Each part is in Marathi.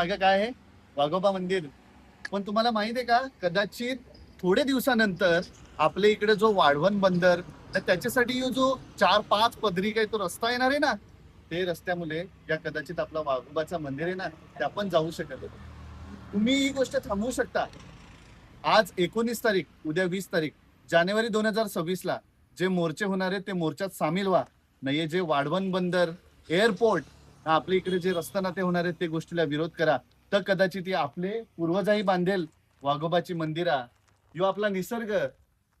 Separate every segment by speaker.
Speaker 1: मागे काय आहे? वाघोबा मंदिर. पण तुम्हाला माहीत आहे का? कदाचित थोडे दिवसानंतर आपल्या इकडे जो वाढवण बंदर तर त्याच्यासाठी जो चार पाच पदरी काही तो रस्ता येणार आहे ना ते रस्त्यामुळे या कदाचित आपला वाघोबाचा मंदिर आहे ना ते आपण जाऊ शकत होतो. तुम्ही ही गोष्ट थांबवू शकता. आज एकोणीस तारीख उद्या वीस तारीख जानेवारी दोन हजार सव्वीस ला जे मोर्चे होणार आहेत ते मोर्चात सामील व्हा. नाही जे वाढवण बंदर एअरपोर्ट आपल्या इकडे जे रस्ता नाते होणार आहेत ते गोष्टीला विरोध करा. तर कदाचित आपले पूर्वजाही बांधेल वाघोबाची मंदिरा. यो आपला निसर्ग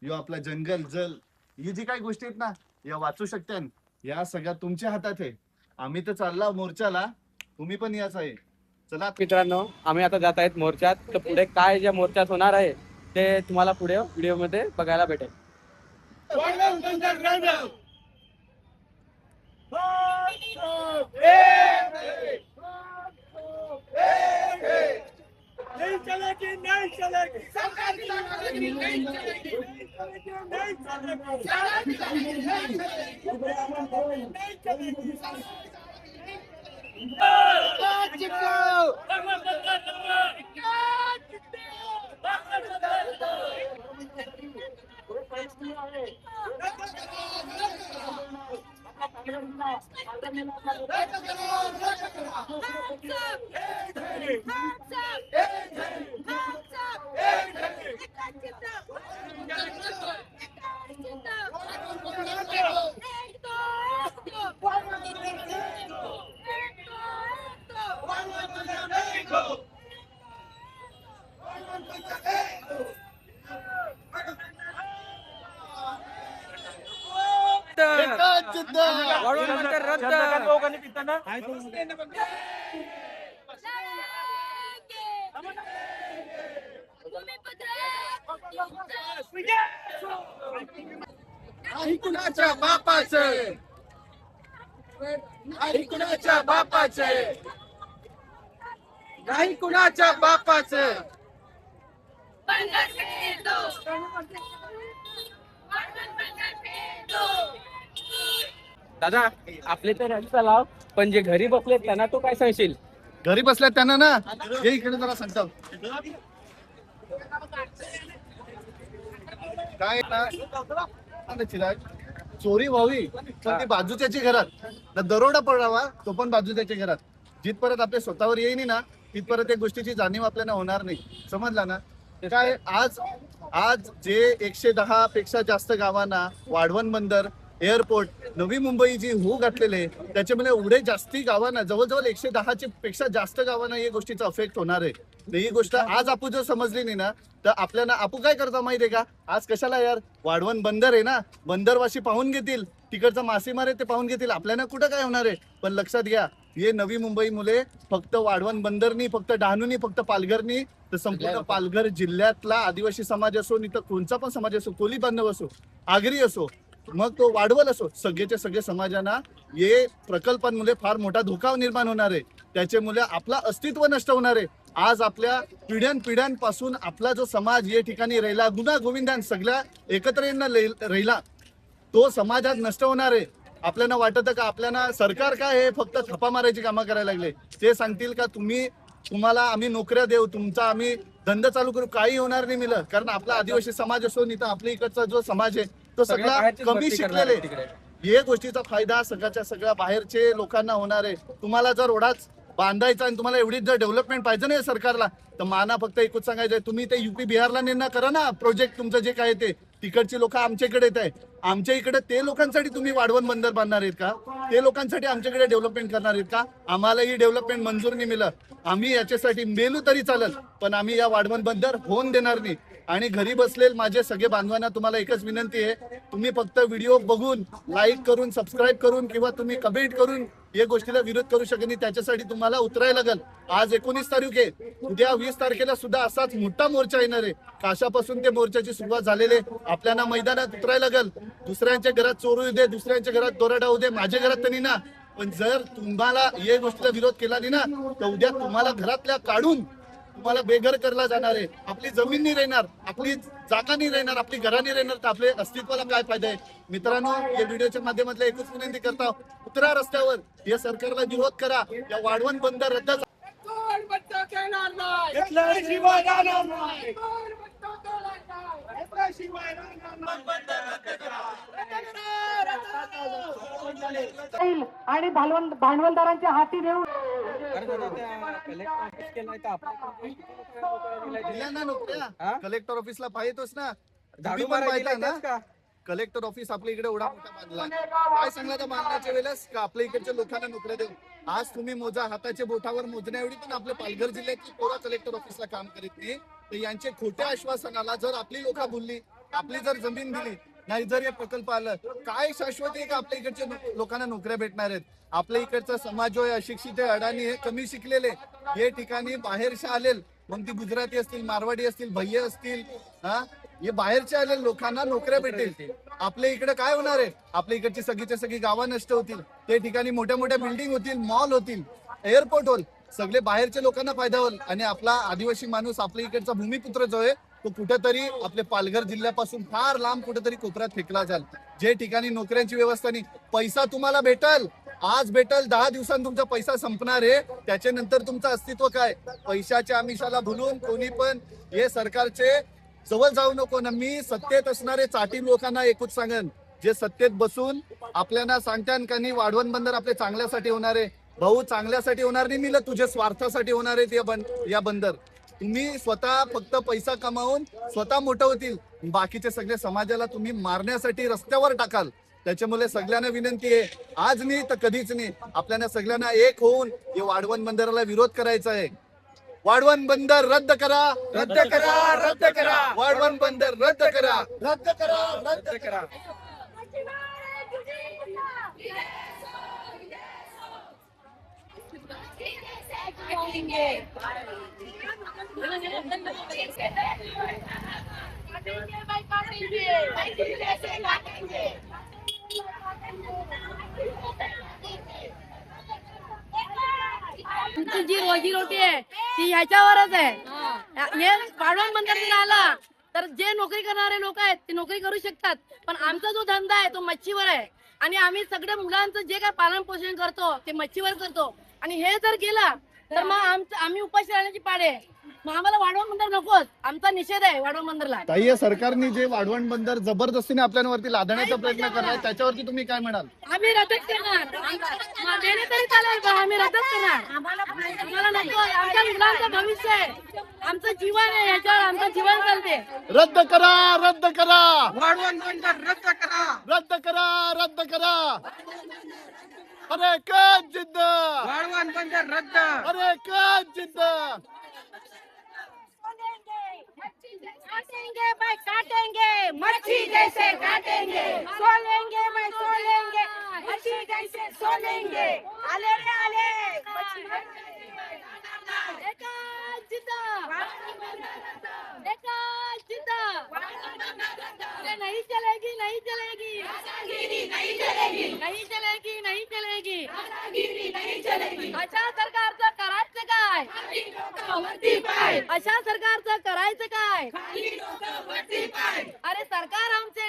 Speaker 1: यो आपला जंगल जल ही जी काही गोष्टी आहेत ना या वाचू शकतात या सगळ्या तुमच्या हातात आहे. आम्ही तर चालला मोर्चाला तुम्ही पण याच आहे. चला
Speaker 2: मित्रांनो आम्ही आता जात आहेत मोर्चात. तर पुढे काय ज्या मोर्चात होणार आहे ते तुम्हाला पुढे व्हिडिओमध्ये बघायला भेटेल.
Speaker 3: नहीं चलेगी नहीं चलेगी सरकार की चलेगी नहीं चलेगी नहीं चलेगी नहीं चलेगी
Speaker 1: एकच
Speaker 2: रद्द
Speaker 1: नाही कुणाच्या बापाचं. नाही कुणाच्या बापाचं. नाही कुणाच्या बापाचं
Speaker 2: दादा आपले तर लाव हो, पण जे घरी बसले त्यांना तू काय सांगशील?
Speaker 1: घरी बसल्या त्यांना ना? हे इकडे जरा सांगतो. काय ना? आता चिराग, चोरी व्हावी पण ती बाजूच्याची घरात. ना दरोडा पडावा तो पण बाजूच्याच्या घरात. जिथपर्यंत आपल्या स्वतःवर येईन ना तिथपर्यंत त्या गोष्टीची जाणीव आपल्याला होणार नाही. समजला ना? काय आज आज जे एकशे दहा पेक्षा जास्त गावांना वाढवण बंदर एअरपोर्ट नवी मुंबई जी हो घातलेले त्याच्यामुळे एवढे जास्ती गावांना जवळजवळ एकशे दहाचे पेक्षा जास्त गावांना या गोष्टीचा अफेक्ट होणार आहे. ही गोष्ट आज आपण जर समजली नाही ना तर आपल्याला आपण काय करता माहिती आहे का? आज कशाला यार? वाढवण बंदर आहे ना बंदरवासी पाहून घेतील तिकडचं मासेमार आहे ते पाहून घेतील आपल्याला कुठं काय होणार आहे? पण लक्षात घ्या हे नवी मुंबई मुले फक्त वाढवण बंदरनी फक्त डहाणूनी फक्त पालघरनी तर संपूर्ण पालघर जिल्ह्यातला आदिवासी समाज असो नाही तर कोणचा पण समाज असो कोली बांधव असो आगरी असो मग तो वाढवल असो. सगळेच्या सगळे समाजांना हे प्रकल्पांमुळे फार मोठा धोका निर्माण होणार आहे. त्याच्यामुळे आपला अस्तित्व नष्ट होणार आहे. आज आपल्या पिढ्यानपिढ्यांपासून आपला जो समाज या ठिकाणी राहिला गुन्हा गोविंदान सगळ्या एकत्र राहिला तो समाजात नष्ट होणार आहे. आपल्याला वाटत का आपल्याला सरकार काय हे फक्त थप्पा मारायची कामं करायला लागले. ते सांगतील का तुम्ही तुम्हाला आम्ही नोकऱ्या देऊ तुमचा आम्ही धंदा चालू करू काही होणार नाही मिळत कारण आपला आदिवासी समाज असो नाही तर आपल्या इकडचा जो समाज आहे तो
Speaker 2: सगळ्या
Speaker 1: सगळा कमी शिकलेले हे गोष्टीचा फायदा सगळ्याच्या सगळ्या बाहेरचे लोकांना होणार आहे. तुम्हाला जर ओढाच बांधायचा आणि तुम्हाला एवढीच जर डेव्हलपमेंट पाहिजे नाही सरकारला तर माना फक्त एकच सांगायचं तुम्ही ते युपी बिहारला निर्णय करा ना प्रोजेक्ट तुमचं जे काय ते. तिकडची लोक आमच्या इकडे येत आहे आमच्या इकडे ते लोकांसाठी तुम्ही वाढवण बंदर बांधणार आहेत का? ते लोकांसाठी आमच्याकडे डेव्हलपमेंट करणार आहेत का? आम्हाला ही डेव्हलपमेंट मंजूर नाही मिळत. आम्ही याच्यासाठी मेलू तरी चालेल पण आम्ही या वाढवण बंदर होऊन देणार नाही. आणि घरी बसलेले माझे सगळे बांधवांना तुम्हाला एकच विनंती आहे तुम्ही फक्त व्हिडिओ बघून लाईक करून सबस्क्राईब करून किंवा तुम्ही कमेंट करून या गोष्टीला विरोध करू शकत नाही. त्याच्यासाठी तुम्हाला उतरायला लागेल. आज एकोणीस तारीख आहे. उद्या वीस तारखेला सुद्धा असाच मोठा मोर्चा येणार आहे. काशापासून ते मोर्चाची सुरुवात झालेली आहे. आपल्याला मैदानात उतरायला लागेल. दुसऱ्यांच्या घरात चोरू दे दुसऱ्यांच्या घरात दोराडा होऊ दे माझ्या घरात तरी ना. पण जर तुम्हाला या गोष्टीला विरोध केला नाही ना तर उद्या तुम्हाला घरातल्या काढून तुम्हाला बेघर करला जाणार आहे. आपली जमीन नाही राहणार आपली जागा नाही राहणार आपली घराने राहणार तर आपल्या अस्तित्वाला काय फायदा आहे? मित्रांनो या व्हिडिओच्या माध्यमातून एकच विनंती करता उतरा रस्त्यावर या सरकारला विरोध करा या वाढवण बंद रद्द
Speaker 4: आणि भांडवल भांडवलदारांच्या हाती देऊन
Speaker 2: कलेक्टर
Speaker 1: ऑफिसला पाहिजेतोच ना तुम्ही पण पाहिजे ना? कलेक्टर ऑफिस आपल्या इकडे एवढा मोठा बांधला काय सांगला त्या बांधण्याच्या वेळेस? का आपल्या इकडच्या लोकांना नोकऱ्या देऊ आज तुम्ही मोजा हाताच्या बोटावर मोजण्या एवढी पण आपल्या पालघर जिल्ह्यातली पोरा कलेक्टर ऑफिसला काम करीत नाही. तर यांचे खोट्या आश्वासनाला जर आपली लोक बोलली आपली जर जमीन दिली नाही जर हे प्रकल्प आलं काय शाश्वत आहे का आपल्या इकडच्या लोकांना नोकऱ्या भेटणार आहेत? आपल्या इकडचा समाज जो आहे अशिक्षित आहे अडाणी हे कमी शिकलेले हे ठिकाणी बाहेरचे आलेल मग ती गुजराती असतील मारवाडी असतील भैये असतील हा? हे बाहेरचे आलेले लोकांना नोकऱ्या भेटेल आपल्या इकडे काय होणार आहे? आपल्या इकडची सगळीच्या सगळी गावं नष्ट होतील. ते ठिकाणी मोठ्या मोठ्या बिल्डिंग होतील मॉल होतील एअरपोर्ट होईल सगळे बाहेरच्या लोकांना फायदा होईल. आणि आपला आदिवासी माणूस आपल्या इकडचा भूमिपुत्र जो आहे तो कुठेतरी आपल्या पालघर जिल्ह्यापासून फार लांब कुठेतरी कोपऱ्यात फेकला जाल जे ठिकाणी नोकऱ्यांची व्यवस्था नाही पैसा तुम्हाला भेटल. आज भेटल दहा दिवसांनी तुमचा पैसा संपणार आहे. त्याच्यानंतर तुमचं अस्तित्व काय? पैशाच्या आमिषाला भुलून कोणी पण हे सरकारचे जवळ जाऊ नको ना. मी सत्तेत असणारे चाटी लोकांना एकूच सांगन. जे सत्तेत बसून आपल्याला सांगतान का नाही वाढवण बंदर आपले चांगल्यासाठी होणार आहे. भाऊ चांगल्यासाठी होणार नाही मिळत तुझ्या स्वार्थासाठी होणार आहे या बंदर. तुम्ही स्वतः फक्त पैसा कमावून स्वतः मोठं होतील. बाकीचे सगळे समाजाला तुम्ही मारण्यासाठी रस्त्यावर टाकाल. त्याच्यामुळे सगळ्यांना विनंती आहे. आज नाही तर कधीच नाही. आपल्याला सगळ्यांना एक होऊन हे वाढवण बंदराला विरोध करायचा आहे. वाढवण बंदर रद्द करा.
Speaker 2: रद्द करा रद्द करा.
Speaker 1: वाढवण बंदर रद्द करा. रद्द करा रद्द
Speaker 2: रद्द करा
Speaker 5: आमची जी रोजी रोटी आहे ती ह्याच्यावरच आहे. हे. बंदर जर आला तर जे नोकरी करणारे लोक आहेत ते नोकरी करू शकतात. पण आमचा जो धंदा आहे तो मच्छीवर आहे. आणि आम्ही सगळ्या मुलांचं जे काय पालन पोषण करतो ते मच्छीवर करतो. आणि हे जर गेला तर मग आमचं आम्ही उपाशी राहण्याची पाडे मग आम्हाला वाढवण बंदर नकोच. आमचा निषेध आहे वाढवण बंदरला.
Speaker 1: ताई या सरकारने जे वाढवण बंदर जबरदस्तीने आपल्यावरती लादण्याचा प्रयत्न करणार त्याच्यावरती तुम्ही काय म्हणाल?
Speaker 5: आम्ही रद्दच करणार. मग देणे तरी चालेल पण आम्ही रद्दच करणार. आम्हाला नको. आमच्या मुलांचं भविष्य आहे. आमचं जीवन आहे याच्यावर आमचं जीवन चालते
Speaker 1: रद्द करा रद्द करा!
Speaker 2: वाढवण बंदर रद्द करा!
Speaker 1: रद्द करा रद्द करा! अरे कच जिद्द!
Speaker 2: वाढवण बंदर रद्द!
Speaker 1: अरे कच जिद्द!
Speaker 5: काटेंगे भाई काटेंगे मच्छी जैसे काटेंगे. सोलेंगे भाई सोलेंगे मच्छी जैसे सोलेंगे. आले रे आले. नहीं चलेगी नहीं चलेगी. नहीं चलेगी. नहीं चलेगी नहीं चलेगी. नहीं चलेगी. सरकारचं करायचं काय? अशा सरकारचं करायचं काय? अरे सरकार हमसे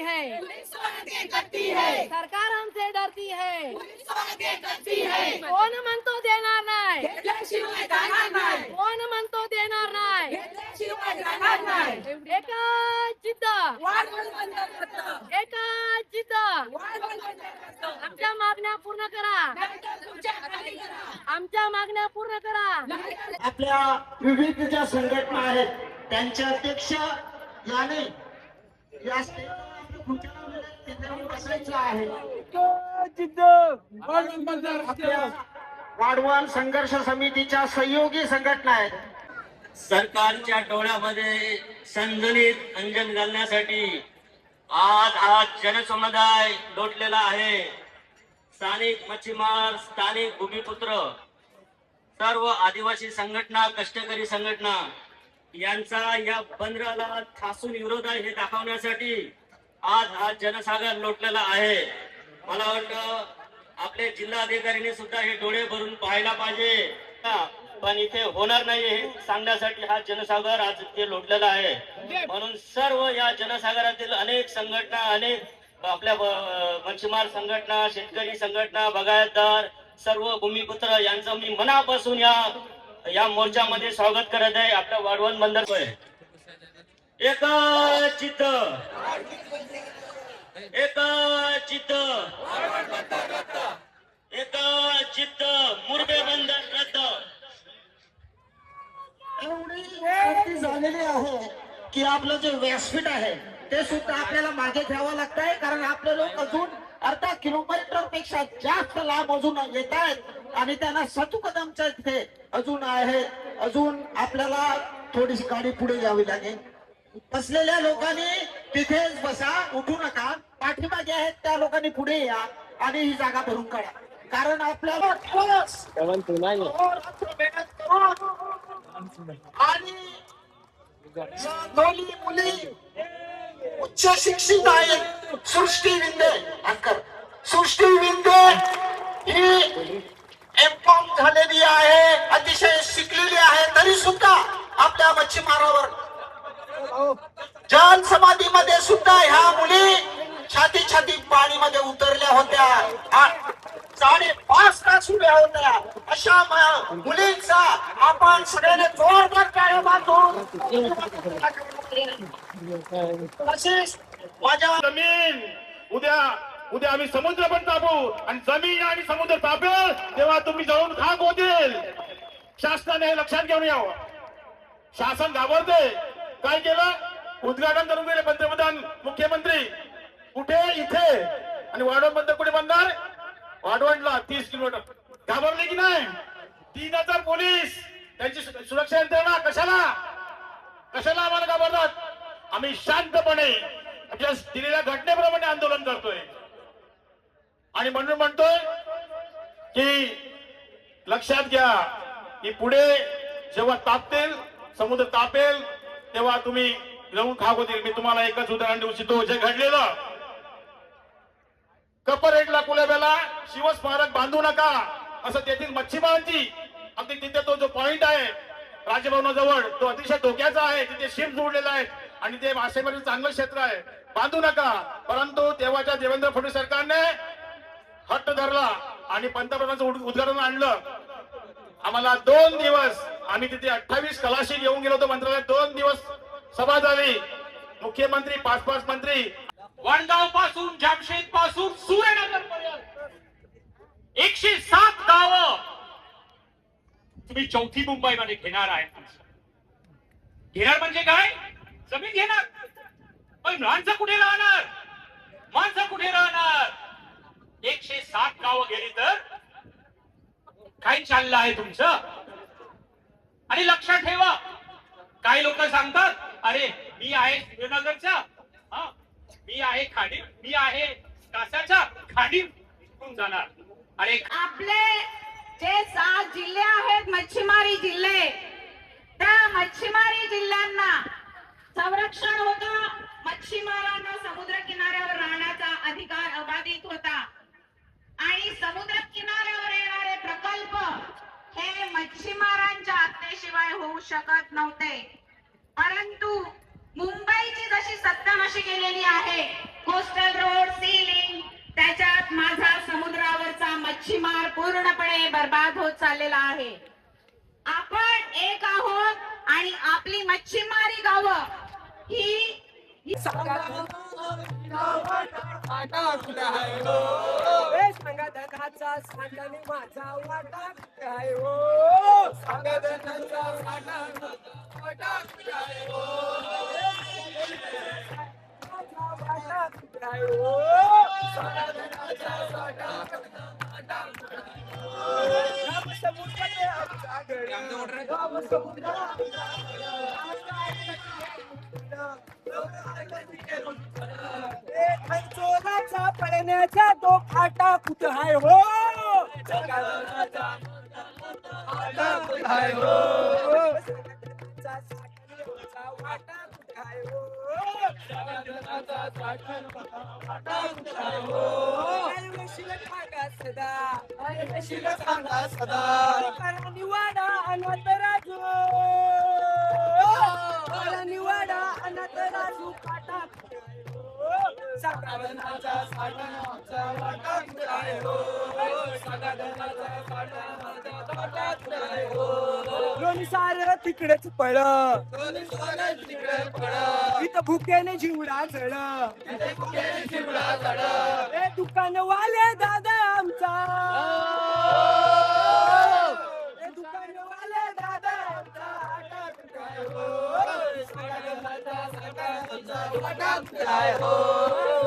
Speaker 5: डरती है। सरकार हमसे डरती है। कोण म्हणतो देणार नाही कोण म्हणतो देणार नाही एकाच जिद्द। एकाच जिद्द। आमच्या मागण्या पूर्ण करा। आमच्या मागण्या पूर्ण करा।
Speaker 6: आपल्या विविध ज्या संघटना आहेत त्यांचे अध्यक्ष याने या
Speaker 2: वाढवण
Speaker 6: संघर्ष समितीच्या सहयोगी संघटना आहेत.
Speaker 7: सरकारच्या डोळ्यामध्ये संजनीत अंजन घालण्यासाठी आज आज जनसमुदाय लोटलेला आहे. स्थानिक मच्छीमार स्थानिक भूमिपुत्र सर्व आदिवासी संघटना कष्टकरी संघटना यांचा या बंदराला ठासून विरोध आहे हे दाखवण्यासाठी आज हा जनसागर लोटलेला आहे. मला वाटतं आपले जिल्हाधिकारीने सुद्धा हे डोळे भरून पाहायला पाहिजे. पण इथे होणार नाही हे सांगण्यासाठी हा जनसागर आज इथे लोटलेला आहे. म्हणून सर्व या जनसागरातील अनेक संघटना अनेक आपल्या मच्छीमार संघटना शेतकरी संघटना बगायतदार सर्व भूमिपुत्र यांचं मी मनापासून या या मोर्चामध्ये स्वागत करत आहे. आपल्या वाढवण बंदर एक चित्त. एक चित्त. एक चित्त. मुरबे बंदर रद्द.
Speaker 6: एवढी गर्दी झालेली आहे की आपलं जे व्यासपीठ आहे ते सुद्धा आपल्याला मागे घ्यावं लागत आहे कारण आपले लोक अजून अर्धा किलोमीटरपेक्षा जास्त लांब अजून येत आहेत आणि त्यांना कदमच ते अजून आहे अजून आपल्याला थोडीशी गाडी पुढे घ्यावी लागेल. बसलेल्या लोकांनी तिथेच बसा उठू नका. पाठीमागे आहेत त्या लोकांनी पुढे या आणि ही जागा भरून काढा. कारण आपल्याला करून आणि मुली उच्च शिक्षित आहेत सृष्टी विंदे अंकर सृष्टी विंदे ही एम कॉम झालेली आहे अतिशय शिकलेली आहे तरी सुद्धा आपल्या मच्छीमारावर जल समाधीमध्ये सुद्धा ह्या मुली छाती छाती पाणीमध्ये उतरल्या होत्या. साडेपाच तास उभ्या होत्या. अशा मुलींचा आपण सगळ्यांनी जोरदार टाळ्या बांधून तसेच माझ्या
Speaker 3: जमीन उद्या उद्या आम्ही समुद्र पण तापू. आणि जमीन आणि समुद्र तापेल तेव्हा तुम्ही जळून खाक होतील शासनाने हे लक्षात घेऊन यावं. शासन घाबरते. काय केलं? उद्घाटन करून गेले पंतप्रधान मुख्यमंत्री. कुठे? इथे. आणि वाढवण बंदर कुठे बनणार? वाढवणला तीस किलोमीटर. घाबरले की नाही? तीन हजार पोलीस. त्यांची सुरक्षा यंत्रणा कशाला? कशाला आम्हाला घाबरतात? आम्ही शांतपणे आमच्या दिलेल्या घटनेप्रमाणे आंदोलन करतोय. आणि म्हणून म्हणतोय की लक्षात घ्या की पुढे जेव्हा तापतील समुद्र तापेल तेव्हा तुम्ही जाऊन खाक होतील मी तुम्हाला एकच उदाहरण देऊ इच्छितो जे घडलेलं कपरेटला कुलेब्याला शिवस्मारक बांधू नका असं तेथील मच्छीमारांची अगदी तिथे तो जो पॉइंट आहे राजभवनाजवळ तो अतिशय धोक्याचा आहे तिथे शिप जोडलेला आहे आणि ते मासेमारी चांगलं क्षेत्र आहे. बांधू नका परंतु तेव्हाच्या देवेंद्र फडणवीस सरकारने हट्ट धरला आणि पंतप्रधानाचं उद्घाटन आणलं. आम्हाला दोन दिवस आम्ही तिथे अठ्ठावीस कलाशी घेऊन गेलो होतो. मंत्रालयात दोन दिवस सभा झाली. मुख्यमंत्री पाच पाच मंत्री.
Speaker 8: वडगावपासून जामशेदपासून सूर्यनगर पर्यंत. एकशे सात गाव तुम्ही चौथी मुंबई मध्ये घेणार आहे घेणार म्हणजे काय? जमीन घेणार. पण माणसं कुठे राहणार? माणसं कुठे राहणार? एकशे सात गावं गेली तर काय चाललं आहे तुमचं? आणि लक्षात ठेवा. काही लोक सांगतात अरे मी आहे सूर्यनगरचा मी आहे खाडी मी आहे कासाचा खाडी जाणार. अरे
Speaker 4: आपले जे सात जिल्हे आहेत मच्छीमारी जिल्हे त्या मच्छीमारी जिल्ह्यांना संरक्षण होत. मच्छीमारांना समुद्र किनाऱ्यावर राहण्याचा अधिकार अबाधित होता. आणि समुद्र किनाऱ्यावर येणारे प्रकल्प होऊ शकत नव्हते. परंतु मुंबईची जशी सत्ता नशी केलेली आहे कोस्टल रोड सीलिंग त्याच्यात माझा समुद्रावरचा मच्छीमार पूर्णपणे बर्बाद होत चाललेला आहे. आपण एक आहोत आणि आपली मच्छीमारी गावं ही माझा वाटा आहे हो?
Speaker 3: चोराचा पडण्याचा तो फाटा कुठं आहे? हो! निवाडा अनाथ राजू निवाडा अनाथ राजू फाटा सकाळचा
Speaker 9: लोणी सार तिकडेच पळ इथं भुक्याने जिवडा चढ ए दुकान वाले दादा आमचा. ए दुकान वाले दादा आमचा. हो?